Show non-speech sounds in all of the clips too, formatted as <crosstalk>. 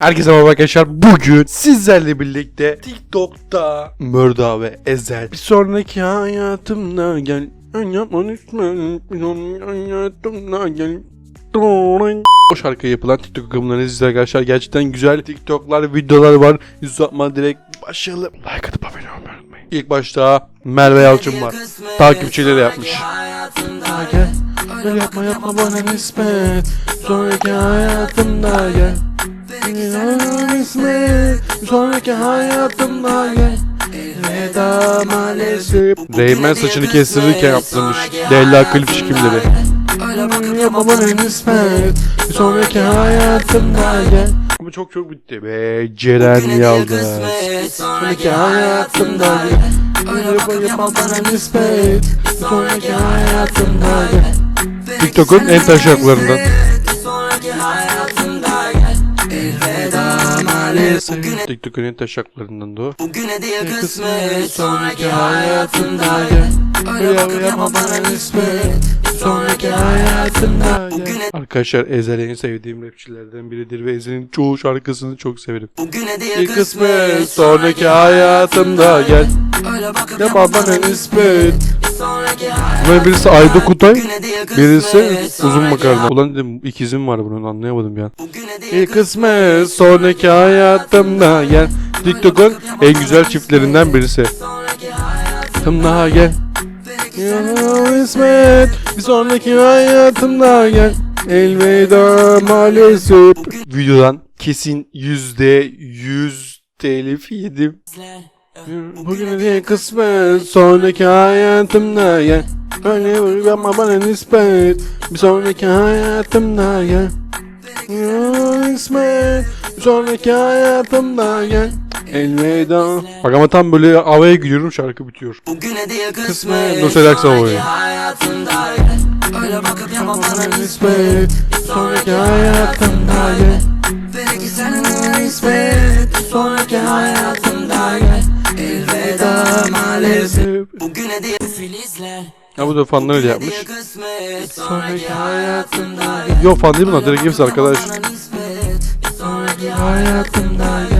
Herkese merhaba arkadaşlar. Bugün sizlerle birlikte TikTok'ta Mörda ve Ezel. Bir sonraki hayatımda gel. Yapmanı istemem. Bir sonraki hayatımda gel. O şarkıya yapılan TikTok akımlarını izleyeceğiz arkadaşlar. Gerçekten güzel TikTok'lar, videolar var. Yüz uzatma direkt başlayalım. Like atıp abone olmayı unutmayın. İlk başta Merve Yalçın var. Takipçileri yapmış. Gel yapma yapma bana nispet. Sonraki hayatımda gel. İsmet Sonraki hayatımda gel Veda maalesef. Reymen saçını kestirirken yaptırmış. Leyla klip çekimleri Yapma bana nispet Bir sonraki hayatımda gel Ama çok çok bitti. Be Ceren Yaldız Sonraki hayatımda gel Yapma yapma bana nispet Bir sonraki hayatımda gel TikTok'un en taş şarkılarından maalesef TikTok'un en taş şarkılarından da o. Bugüne değil kısmet Sonraki hayatımda gel. Öyle bakıp yapma bana nispet Sonraki hayatımda gel Arkadaşlar Ezel en sevdiğim rapçilerden biridir ve Ezel'in çoğu şarkısını çok severim. Bugüne değil Bir kısmı kısmet sonraki hayatımda gel. Öyle bakıp Yapma yapma bana nispet. Sonraki Bunların birisi Ayda Kutay, Bugüne kısmet birisi uzun Sonraki makarna. Ulan dedim ikizim var bunun anlayamadım ya. Bugüne Bir değil kısmı sonraki hayatımda gel. TikTok'un en güzel çiftlerinden birisi. Sonraki hayatımda Hayatımda gel. Ya İsmet bir sonraki hayatımda gel. Elveda maalesef. Videodan kesin yüzde yüz telif yedim. Bugün diye kısmet sonraki hayatımda gel. Öyle yapma bana nispet bir sonraki hayatımda gel. Ya İsmet bir sonraki hayatımda gel. Elveda. Bak ama tam böyle havaya giriyorum şarkı bitiyor. Bugüne değil Kısmet. kısmet Nasıl Aksa Sonraki oyun? hayatımda gel Öyle bakıp yapma bana nispet sonraki hayatımda gel. Belki senin o nispet Sonraki hayatımda gel Elveda maalesef Bugüne değil filizler Ya bu da fanlar öyle yapmış. Yok fan değil bunlar direkt hepsi arkadaş. Sonraki hayatımda gel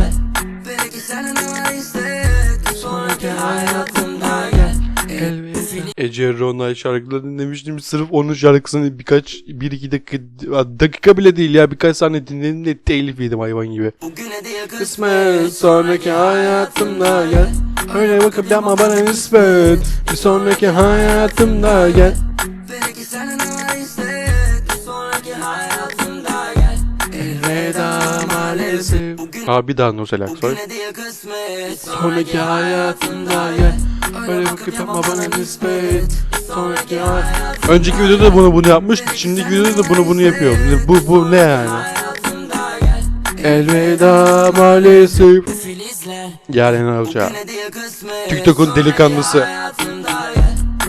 Ece Ronay şarkıları dinlemiştim. Sırf onun şarkısını birkaç, bir iki dakika, dakika bile değil ya birkaç saniye dinledim de telif yedim hayvan gibi. Kısmet sonraki hayatımda gel. Öyle bakıp yapma bana nispet. Bir sonraki hayatımda gel. Abi bir daha Nursel Aksoy. Sonraki hayatımda gel. Öyle bakıp yapma bana nispet. Sonraki hayat. Önceki videoda da bunu bunu yapmış. Şimdiki videoda da bunu bunu yapıyor. Bu bu ne yani? Elveda maalesef. Yaren kısmet TikTok'un delikanlısı.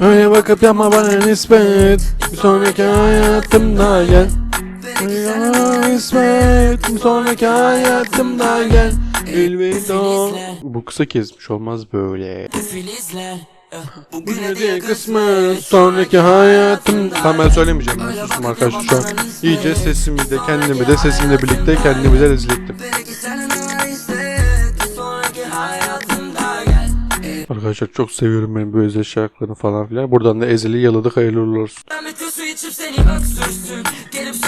Öyle bakıp yapma bana nispet. Bir sonraki hayatımda gel. Bir sonraki hayatımda gel. Elveda. Bu kısa kesmiş olmaz böyle. Bugüne diye kısmı sonraki hayatım Tamam ben söylemeyeceğim ben sustum arkadaşlar. Şu an İyice sesimi de kendimi de sesimle birlikte kendimi de rezil ettim Arkadaşlar çok seviyorum ben bu özel şarkılarını falan filan. Buradan da Ezel'i yaladık hayırlı olsun. Ben bir su içip seni öksürsün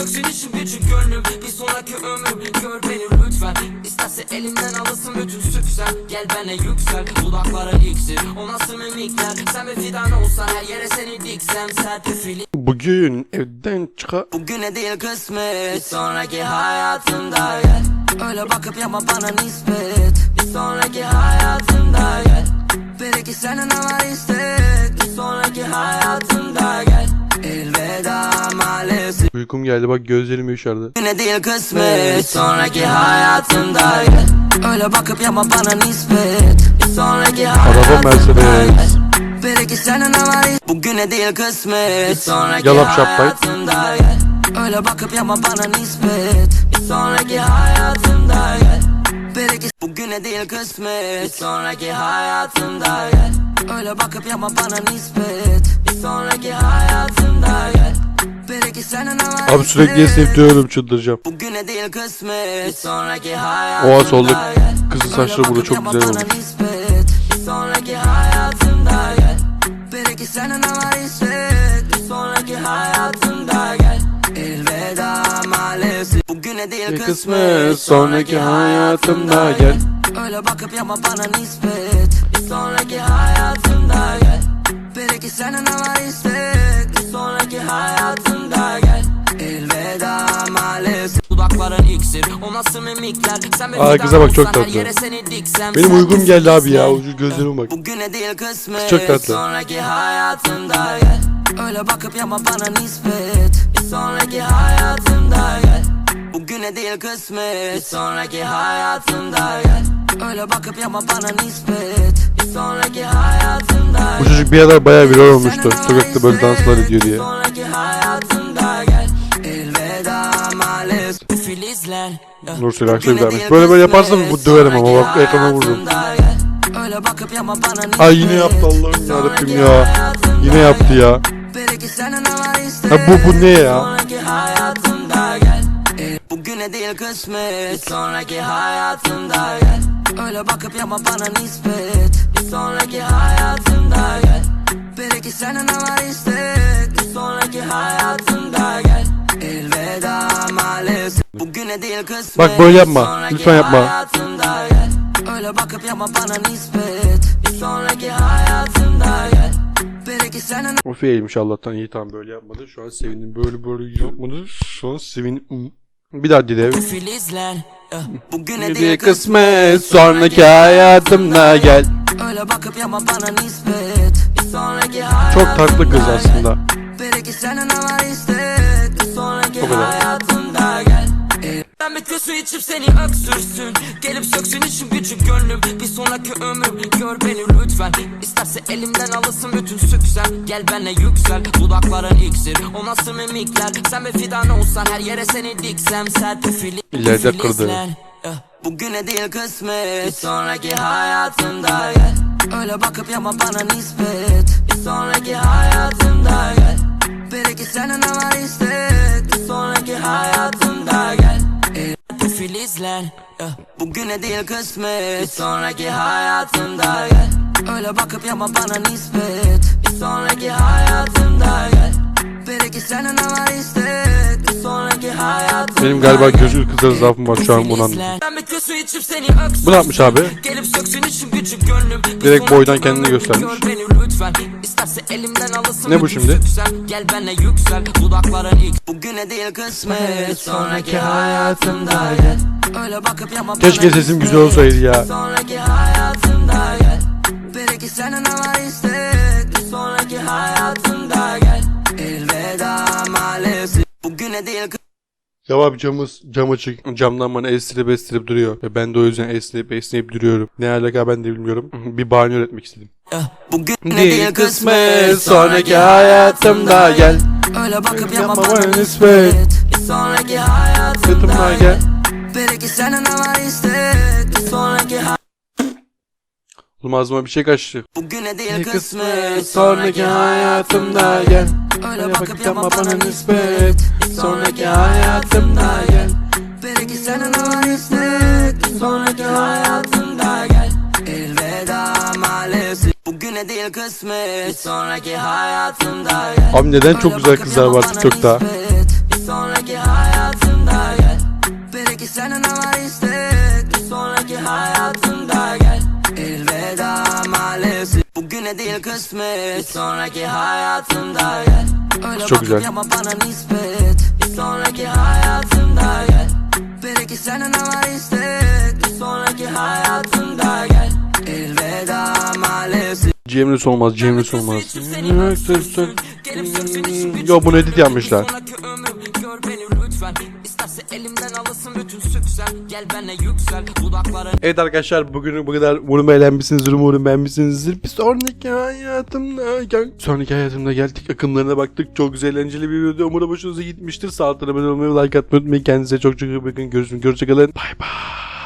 Gelip söksün işin gücün gönlüm. Bir sonraki ömrüm. Gör beni lütfen. İsterse elimden alırsın bütün süksem Gel benle yüksel. Dudaklara iksir. O nasıl mimikler? Sen bir fidan olsan her yere seni diksem. Serpifili Bugün evden çıka Bugüne değil kısmet. Bir sonraki hayatımda gel. Öyle bakıp yapma bana nispet. Bir sonraki hayatımda gel. Belki senin ama istek Uykum geldi bak gözlerim yaşardı. Bugüne değil kısmet. Sonraki hayatımda Öyle bakıp yapma bana nispet. Bir sonraki Araba Mercedes. Belki senin ama Bugüne değil kısmet. Sonraki Yalap şapkayı. hayatımda Öyle bakıp yapma bana nispet. Bir sonraki hayatımda Belki bugüne değil kısmet. Bir sonraki hayatımda Öyle bakıp yapma bana nispet. Bir sonraki Abi sürekli esneyip duruyorum çıldıracağım. Bugüne değil kısmet. Sonraki hayatımda Oha solda gel. kızın saçları burada çok güzel olmuş. sonraki hayatımda gel. Belki senin ama Bir sonraki hayatımda gel. Elveda maalesef. Bugüne değil kısmet. sonraki hayatımda gel. Öyle bakıp yapma bana nispet. Bir sonraki hayatımda gel. Belki senin ama Bir sonraki hayatımda gel Dudakların iksir O nasıl mimikler Sen Aa, kıza bak, çok tatlı. Benim sen uykum geldi abi ya. Şu gözlerime bak. Bugüne değil kısmet Çok tatlı. Sonraki hayatımda gel Öyle bakıp yapma bana nispet sonraki hayatımda gel Bugüne değil kısmet sonraki hayatımda gel Öyle bakıp yapma bana nispet sonraki hayatımda Bu çocuk bir aralar bayağı viral olmuştu. Sokakta böyle danslar ediyor diye. Nursel Aksoy vermiş. Böyle böyle yaparsan bu döverim ama bak ekrana vururum. Ay yine yaptı Allah'ım yarabbim ya. Yine yaptı ya. Ha bu bu ne ya? Bugüne değil kısmet Sonraki hayatımda gel Öyle bakıp yapma bana nispet sonraki hayatımda gel Belki senin ama istek Sonraki hayatımda Bak böyle yapma. Lütfen yapma. Öyle bakıp yapma bana nispet Bir sonraki hayatımda gel Of iyiymiş Allah'tan iyi tamam böyle yapmadı. Şu an sevindim. Böyle böyle yapmadı. Şu an sevindim. Bir daha dile. Bugüne değil kısmet sonraki hayatımda gel. Öyle bakıp yapma bana nispet Çok tatlı kız aslında. O kadar. Ben bir içip seni öksürsün. Gelip söksün için küçük gönlüm. Bir sonraki ömür gör beni lütfen. İsterse elimden alırsın bütün süksen. Gel benle yüksel dudakların iksir. O nasıl mimikler? Sen bir fidan olsan her yere seni diksem. Serpil fili İleride kırdı. Eh, Bugüne değil kısmet. Bir sonraki hayatımda gel. Öyle bakıp yapma bana nispet. Bir sonraki hayatımda gel. Belki senin ama istek. Bir sonraki hayatımda Filizler eh, Bugüne değil kısmet. Bir sonraki hayatımda gel Öyle bakıp yapma bana nispet. Bir sonraki hayatımda gel Belki senin ama istek. Bir sonraki hayatımda Benim galiba gözü kızları zaafım var şu an bunu anladım. Ben bir su içip seni öksürsün Bu ne yapmış abi? Gelip söksün için küçük gönlüm. Bir Direkt boydan kendini göstermiş. Gör beni lütfen. İsterse elimden alırsın Ne bu şimdi? Gel benle yüksel. Dudakların ilk Bugüne değil kısmet. Sonraki hayatımda gel Keşke sesim güzel olsaydı ya. Sonraki hayatımda gel Belki senin ama istek Bir sonraki hayatımda gel Elveda maalesef Bugüne değil Ya abi camız cam açık. Camdan bana estirip estirip duruyor. Ve ben de o yüzden esneyip esneyip duruyorum. Ne alaka ben de bilmiyorum. <laughs> Bir bahane üretmek istedim. Bugün Değil kısmet sonraki hayatımda gel. Öyle bakıp Yapma bana nispet. Bir sonraki hayatımda Hayatımda gel. Belki senin ama istek Bir sonraki Oğlum ağzıma bir şey kaçtı. Bugüne değil kısmet kısmet. sonraki hayatımda gel. Öyle bakıp yapma bana nispet. sonraki hayatımda gel. Belki senin ama istek sonraki hayatımda gel. Elveda maalesef Bugüne değil kısmet. Sonraki hayatımda gel. Abi neden çok güzel kızlar var TikTok'ta? Bugüne değil kısmet sonraki hayatımda gel. Öyle Çok güzel. yapma bana nispet. Bir sonraki hayatımda gel. Belki senin ama istek. Bir sonraki hayatımda gel. Elveda maalesef. Cemre olmaz, Cemre olmaz. Yo bunu edit yapmışlar. Elimden alırsın bütün süksen Gel benle yüksel dudakların Evet arkadaşlar bugün bu kadar. Umarım beğenmişsinizdir, umarım beğenmişsinizdir. Bir sonraki hayatımda gel. Sonraki hayatımda geldik. Akımlarına baktık. Çok güzel eğlenceli bir video. Umarım hoşunuza gitmiştir. Sağ altına abone olmayı, like atmayı unutmayın. Kendinize çok çok iyi bakın. Görüşürüz. Görüşürüz. Bay bay.